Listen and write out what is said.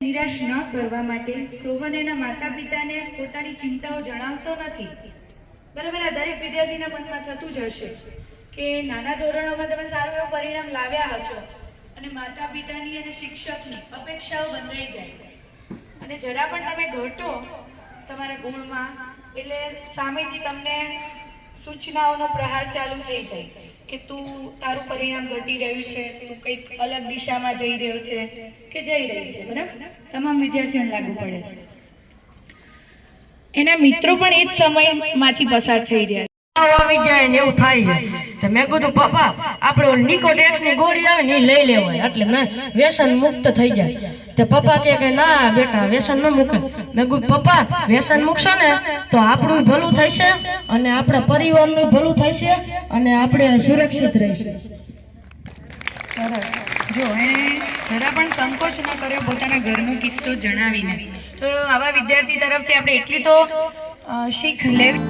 નિરાશ ન કરવા માટે સોહન એના માતા પિતાને પોતાની ચિંતાઓ જણાવતો નથી. બરાબર, આ દરેક વિદ્યાર્થીના મનમાં થતું જ હશે કે નાના ધોરણોમાં તમે સારું એવું પરિણામ લાવ્યા હશો અને માતા પિતાની અને શિક્ષકની અપેક્ષાઓ બંધાઈ જાય. અને જરા પણ તમે ઘટો, તમારા ગુણમાં એટલે સામેથી તમને સૂચનાઓનો પ્રહાર ચાલુ થઈ જાય. કે તું તારું પરિણામ ઘટી રહ્યું છે, તું કંઈક અલગ દિશામાં જઈ રહ્યો છે કે જઈ રહી છે, બરાબર? તમામ વિદ્યાર્થીઓને લાગુ પડે છે. એના મિત્રો પણ એ જ સમયમાંથી પસાર થઈ રહ્યા છે આવી જાય ને એવું થાય છે. તો મેં કીધું પપ્પા આપણે ઓલી નિકોટેક્સની ગોળી આવે ને એ લઈ લેવાય. એટલે મેં વ્યસન મુક્ત થઈ જાય. તે પપ્પા કે, ના બેટા, વ્યસન ન મૂકે. મેં કીધું, પપ્પા, વ્યસન મૂકશો ને તો આપણું ભલું થશે અને આપણા પરિવારનું ભલું થશે અને આપણે સુરક્ષિત રહીશું. જો, એણે જરા પણ સંકોચ ન કર્યો પોતાના ઘરનો કિસ્સો જણાવીને. તો આવા વિદ્યાર્થી તરફથી આપણે એટલી તો શીખ લેવી